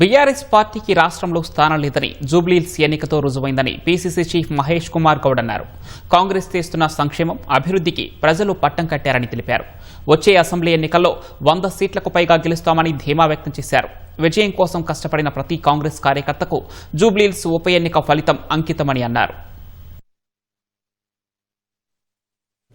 BRS పార్టీకి రాష్ట్రంలో స్థానం లేదని జూబ్లీహిల్స్ ఎన్నికతో రుజువైందని పీసీసీ చీఫ్ మహేష్ కుమార్ గౌడ్ అన్నారు. కాంగ్రెస్ చేస్తున్న సంక్షేమం అభివృద్ధికి ప్రజలు పట్టం కట్టారని తెలిపారు. వచ్చే అసెంబ్లీ ఎన్నికల్లో వంద సీట్లకు పైగా గెలుస్తామని ధీమా వ్యక్తం చేశారు. విజయం కోసం కష్టపడిన ప్రతి కాంగ్రెస్ కార్యకర్తకు జూబ్లీహిల్స్ ఉప ఎన్నిక ఫలితం అంకితమని అన్నారు.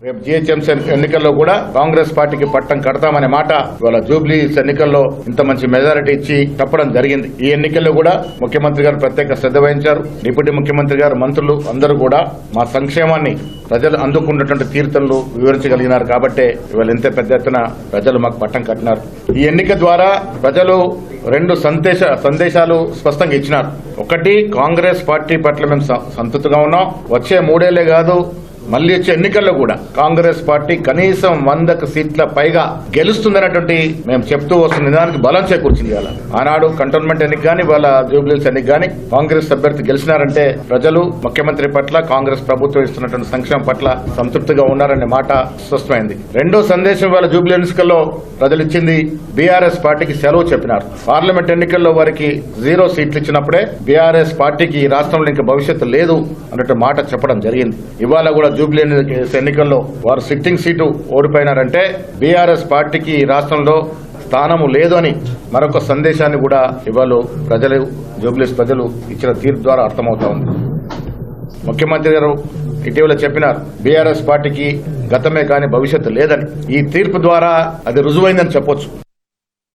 రేపు జిహెచ్ఎంసీ ఎన్నికల్లో కూడా కాంగ్రెస్ పార్టీకి పట్టం కడతామనే మాట ఇవాళ జూబ్లీ ఎన్నికల్లో ఇంత మంచి మెజారిటీ ఇచ్చి తప్పడం జరిగింది. ఈ ఎన్నికల్లో కూడా ముఖ్యమంత్రి గారు ప్రత్యేక శ్రద్ధ వహించారు. డిప్యూటీ ముఖ్యమంత్రి గారు మంత్రులు అందరూ కూడా మా సంక్షేమాన్ని ప్రజలు అందుకున్నటువంటి తీర్థంలో వివరించగలిగినారు కాబట్టే ఇవాళ ఇంత పెద్ద ఎత్తున ప్రజలు మాకు పట్టం కట్టినారు. ఈ ఎన్నిక ద్వారా ప్రజలు రెండు సందేశ సందేశాలు స్పష్టంగా ఇచ్చినారు. ఒకటి కాంగ్రెస్ పార్టీ పట్ల మేము స- సంతృప్తిగా ఉన్నాం. వచ్చే మూడేళ్ళే కాదు మళ్ళీ వచ్చే ఎన్నికల్లో కూడా కాంగ్రెస్ పార్టీ కనీసం వందకు సీట్ల పైగా గెలుస్తుందన్నటువంటి మేము చెప్తూ వస్తున్న నిదానికి బలం చేకూర్చింది ఇవాళ. ఆనాడు కంటోన్మెంట్ ఎన్నిక కానీ వాళ్ళ జూబ్లీస్ ఎన్నిక కానీ కాంగ్రెస్ అభ్యర్థి గెలిచినారంటే ప్రజలు ముఖ్యమంత్రి పట్ల కాంగ్రెస్ ప్రభుత్వం ఇస్తున్నటువంటి సంక్షేమం పట్ల సంతృప్తిగా ఉన్నారనే మాట స్పష్టమైంది. రెండో సందేశం వాళ్ళ జూబ్లీ ఎన్నికల్లో ప్రజలు ఇచ్చింది బీఆర్ఎస్ పార్టీకి సెలవు చెప్పినారు. పార్లమెంట్ ఎన్నికల్లో వారికి జీరో సీట్లు ఇచ్చినప్పుడే బీఆర్ఎస్ పార్టీకి ఈ రాష్ట్రంలో ఇంకా భవిష్యత్తు లేదు అన్నట్టు మాట చెప్పడం జరిగింది. ఇవాళ కూడా జూబ్లీ ఎన్నికల్లో వారు సిట్టింగ్ సీటు ఓడిపోయినారంటే బీఆర్ఎస్ పార్టీకి ఈ రాష్ట్రంలో స్థానము లేదు అని మరొక సందేశాన్ని కూడా ఇవాళ ప్రజలు జూబ్లీస్ ప్రజలు ఇచ్చిన తీర్పు ద్వారా అర్థమవుతా ఉంది. ముఖ్యమంత్రి గారు ఇటీవల చెప్పినారు బీఆర్ఎస్ పార్టీకి గతమే కానీ భవిష్యత్తు లేదని. ఈ తీర్పు ద్వారా అది రుజువైందని చెప్పొచ్చు.